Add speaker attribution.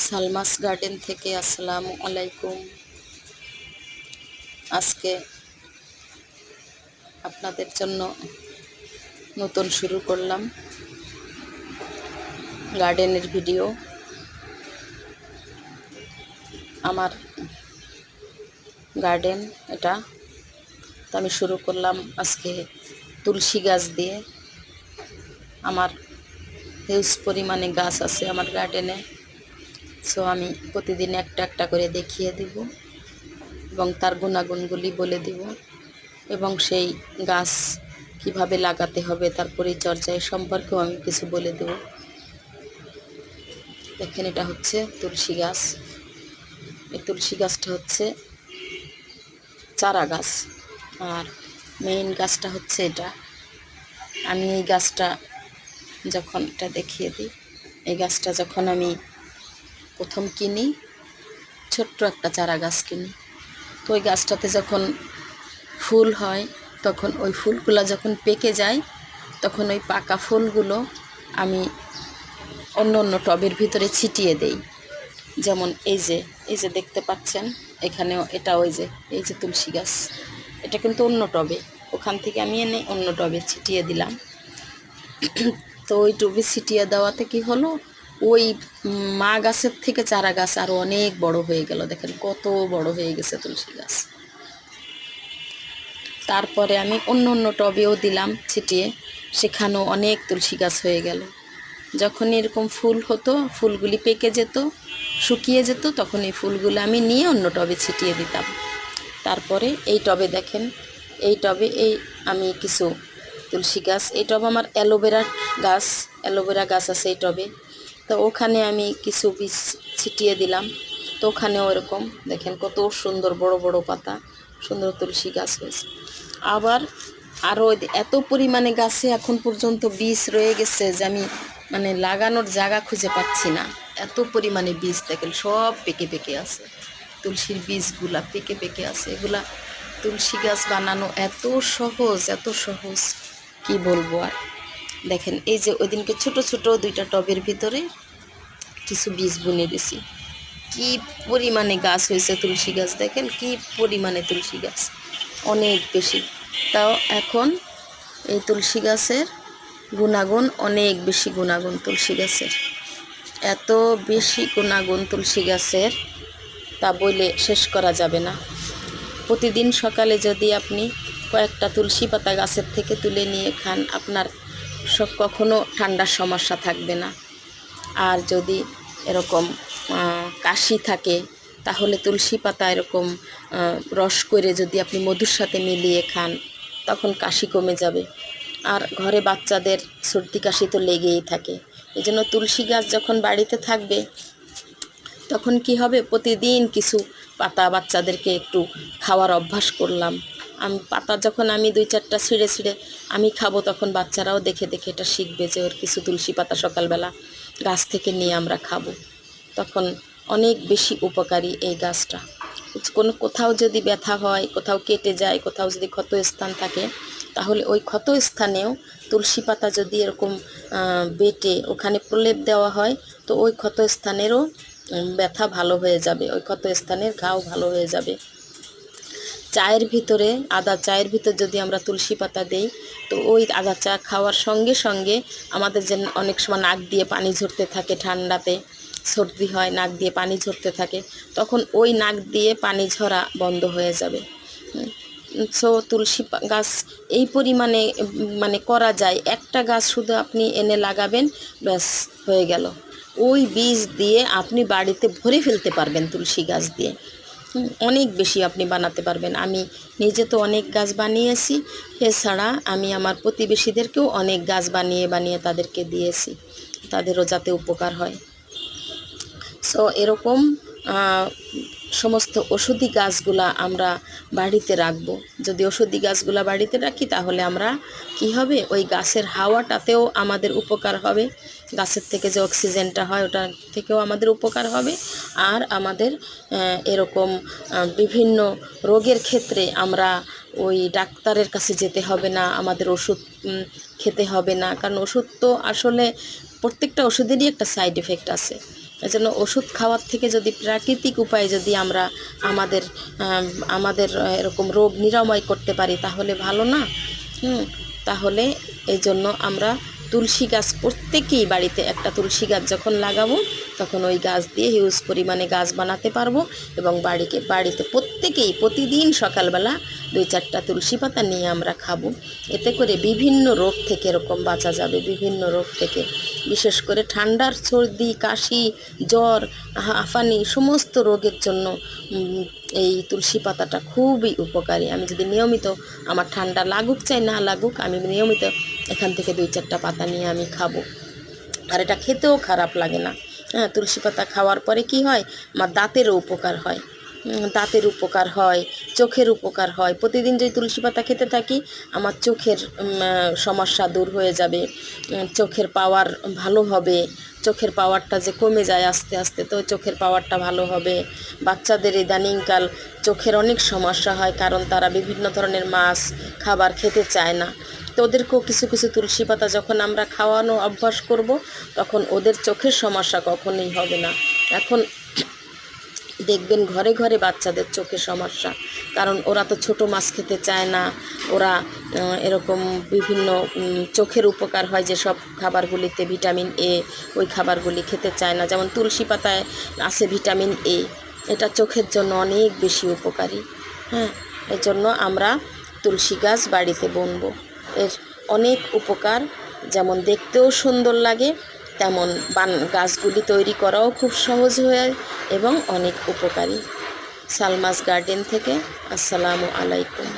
Speaker 1: Salma's garden থেকে আসসালামু আলাইকুম। আজকে আপনাদের জন্য নতুন শুরু করলাম গার্ডেনের ভিডিও। আমার গার্ডেন এটা। তো আমি শুরু করলাম আজকে তুলসী গাছ দিয়ে। আমার হিউজ পরিমাণে গাছ আছে আমার গার্ডেনে। সো আমি প্রতিদিন একটা একটা করে দেখিয়ে দিব এবং তার গুণাগুণগুলি বলে দিব এবং সেই গাছ কীভাবে লাগাতে হবে, তার পরিচর্যা সম্পর্কেও আমি কিছু বলে দেব। দেখেন, এটা হচ্ছে তুলসী গাছ। এই তুলসী গাছটা হচ্ছে চারা গাছ। আর মেইন গাছটা হচ্ছে এটা। আমি এই গাছটা যখন এটা দেখিয়ে দিই, এই গাছটা যখন আমি প্রথম কিনি, ছোট্ট একটা চারা গাছ কিনি। তো ওই গাছটাতে যখন ফুল হয়, তখন ওই ফুলগুলো যখন পেকে যায়, তখন ওই পাকা ফুলগুলো আমি অন্য অন্য টবের ভিতরে ছিটিয়ে দেই। যেমন এই যে এই যে দেখতে পাচ্ছেন, এখানেও এটা ওই যে, এই যে তুলসী গাছ। এটা কিন্তু অন্য টবে, ওখান থেকে আমি এনে অন্য টবে ছিটিয়ে দিলাম। তো ওই টবে ছিটিয়ে দেওয়াতে কি হলো? ওই মা গাছের থেকে চারা গাছ আরও অনেক বড় হয়ে গেল। দেখেন কত বড় হয়ে গেছে তুলসী গাছ। তারপরে আমি অন্য অন্য টবেও দিলাম ছিটিয়ে। সেখানেও অনেক তুলসী গাছ হয়ে গেল। যখন এরকম ফুল হতো, ফুলগুলি পেকে যেত, শুকিয়ে যেত, তখন এই ফুলগুলো আমি নিয়ে অন্য টবে ছিটিয়ে দিতাম। তারপরে এই টবে দেখেন, এই টবে এই আমি কিছু তুলসী গাছ, এই টব আমার অ্যালোভেরা গাছ অ্যালোভেরা গাছ আছে এই টবে। তো ওখানে আমি কিছু বীজ ছিটিয়ে দিলাম। তো ওখানেও এরকম, দেখেন কত সুন্দর বড় বড় পাতা, সুন্দর তুলসী গাছ হয়েছে। আবার আরও এত পরিমাণে গাছে এখন পর্যন্ত বীজ রয়ে গেছে যে আমি মানে লাগানোর জায়গা খুঁজে পাচ্ছি না। এত পরিমাণে বীজ দেখেন, সব পেকে পেকে আছে। তুলসীর বীজগুলা পেকে পেকে আছে। এগুলা তুলসী গাছ বানানো এত সহজ এত সহজ, কি বলব আর? দেখেন, এই যে ওই দিনকে ছোট ছোট দুইটা টবের ভিতরে কিছু বীজ বুনে দিছি। কি পরিমাণে গাছ হয়েছে তুলসী গাছ দেখেন, কি পরিমাণে তুলসী গাছ, অনেক বেশি। তাও এখন এই তুলসী গাছের গুণাগুণ, অনেক বেশি গুণাগুণ তুলসী গাছের। এত বেশি গুণাগুণ তুলসী গাছের তা বলে শেষ করা যাবে না। প্রতিদিন সকালে যদি আপনি কয়েকটা তুলসী পাতা গাছের থেকে তুলে নিয়ে খান, আপনার কখনো ঠান্ডার সমস্যা থাকবে না। আর যদি এরকম কাশি থাকে, তাহলে তুলসী পাতা এরকম রস করে যদি আপনি মধুর সাথে মিলিয়ে খান, তখন কাশি কমে যাবে। আর ঘরে বাচ্চাদের সর্দি কাশি তো লেগেই থাকে। এই জন্য তুলসী গাছ যখন বাড়িতে থাকবে, তখন কি হবে? প্রতিদিন কিছু পাতা বাচ্চাদেরকে একটু খাওয়ার অভ্যাস করলাম। আমি পাতা যখন আমি দুই চারটা ছিঁড়ে ছিঁড়ে আমি খাব তখন বাচ্চারাও দেখে দেখে এটা শিখবে যে ওর কিছু তুলসী পাতা সকালবেলা গাছ থেকে নিয়ে আমরা খাব। তখন অনেক বেশি উপকারী এই গাছটা। কোনো কোথাও যদি ব্যথা হয়, কোথাও কেটে যায়, কোথাও যদি ক্ষত স্থান থাকে, তাহলে ওই ক্ষত স্থানেও তুলসী পাতা যদি এরকম বেটে ওখানে প্রলেপ দেওয়া হয়, তো ওই ক্ষত স্থানেরও ব্যথা ভালো হয়ে যাবে। ওই ক্ষত স্থানের ঘাও ভালো হয়ে যাবে। চায়ের ভিতরে, আদা চায়ের ভিতর যদি আমরা তুলসী পাতা দেই, তো ওই আদা চা খাওয়ার সঙ্গে সঙ্গে আমাদের যে অনেক সময় নাক দিয়ে পানি ঝরতে থাকে ঠান্ডাতে, সর্দি হয়, নাক দিয়ে পানি ঝরতে থাকে, তখন ওই নাক দিয়ে পানি ঝরা বন্ধ হয়ে যাবে। সো তুলসী গাছ এই পরিমাণে মানে করা যায়। একটা গাছ শুধু আপনি এনে লাগাবেন, ব্যাস হয়ে গেল। ওই বীজ দিয়ে আপনি বাড়িতে ভরে ফেলতে পারবেন তুলসী গাছ দিয়ে। অনেক বেশি আপনি বানাতে পারবেন। আমি নিজে তো অনেক গাছ বানিয়েছি, এছাড়া আমি আমার প্রতিবেশীদেরকেও অনেক গাছ বানিয়ে বানিয়ে তাদেরকে দিয়েছি, তাদেরও যাতে উপকার হয়। সো এরকম সমস্ত ওষুধি গাছগুলা আমরা বাড়িতে রাখব। যদি ওষুধি গাছগুলা বাড়িতে রাখি, তাহলে আমরা কি হবে? ওই গাছের হাওয়াটাতেও আমাদের উপকার হবে। গাছের থেকে যে অক্সিজেনটা হয় ওটা থেকেও আমাদের উপকার হবে। আর আমাদের এরকম বিভিন্ন রোগের ক্ষেত্রে আমরা ওই ডাক্তারের কাছে যেতে হবে না, আমাদের ওষুধ খেতে হবে না। কারণ ওষুধ তো আসলে প্রত্যেকটা ওষুধেরই একটা সাইড এফেক্ট আছে। এজন্য ওষুধ খাওয়ার থেকে যদি প্রাকৃতিক উপায়ে যদি আমরা আমাদের আমাদের এরকম রোগ নিরাময় করতে পারি, তাহলে ভালো না? হুম, তাহলে এই জন্য আমরা তুলসী গাছ প্রত্যেকেই বাড়িতে একটা তুলসী গাছ যখন লাগাবো, তখন ওই গাছ দিয়ে হিউজ পরিমাণে গাছ বানাতে পারব এবং বাড়িকে, বাড়িতে প্রত্যেকেই প্রতিদিন সকালবেলা দুই চারটা তুলসী পাতা নিয়ে আমরা খাব। এতে করে বিভিন্ন রোগ থেকে এরকম বাঁচা যাবে, বিভিন্ন রোগ থেকে। বিশেষ করে ঠান্ডার সর্দি, কাশি, জ্বর হাঁফানি সমস্ত রোগের জন্য এই তুলসী পাতাটা খুবই উপকারী। আমি যদি নিয়মিত আমার ঠান্ডা লাগুক, চাই না লাগুক, আমি নিয়মিত এখান থেকে দুই চারটা পাতা নিয়ে আমি খাব। আর এটা খেতেও খারাপ লাগে না। হ্যাঁ তুলসী পাতা খাওয়ার পরে কি হয়? আমার দাঁতেরও উপকার হয়। দাঁতের উপকার হয়, চোখের উপকার হয়। প্রতিদিন যদি তুলসী পাতা খেতে থাকি, আমার চোখের সমস্যা দূর হয়ে যাবে। চোখের পাওয়ার ভালো হবে। চোখের পাওয়ারটা যে কমে যায় আস্তে আস্তে, তো চোখের পাওয়ারটা ভালো হবে। বাচ্চাদের ইদানিংকাল চোখের অনেক সমস্যা হয়, কারণ তারা বিভিন্ন ধরনের মাছ, খাবার খেতে চায় না। তো ওদেরকেও কিছু কিছু তুলসী পাতা যখন আমরা খাওয়ানো, অভ্যাস করব, তখন ওদের চোখের সমস্যা কখনোই হবে না। এখন দেখবেন ঘরে ঘরে বাচ্চাদের চোখের সমস্যা। কারণ ওরা তো ছোট মাছ খেতে চায় না। ওরা এরকম বিভিন্ন চোখের উপকার হয় যে সব খাবারগুলিতে ভিটামিন এ, ওই খাবারগুলি খেতে চায় না। যেমন তুলসী পাতায় আছে ভিটামিন এ। এটা চোখের জন্য অনেক বেশি উপকারী। হ্যাঁ এই জন্য আমরা তুলসী গাছ বাড়িতে বুনবো। এর অনেক উপকার, যেমন দেখতেও সুন্দর লাগে তেমন বান গাছগুলি তৈরি করাও খুব সহজ হয়ে এবং অনেক উপকারী। সালমাস গার্ডেন থেকে আসসালামু আলাইকুম।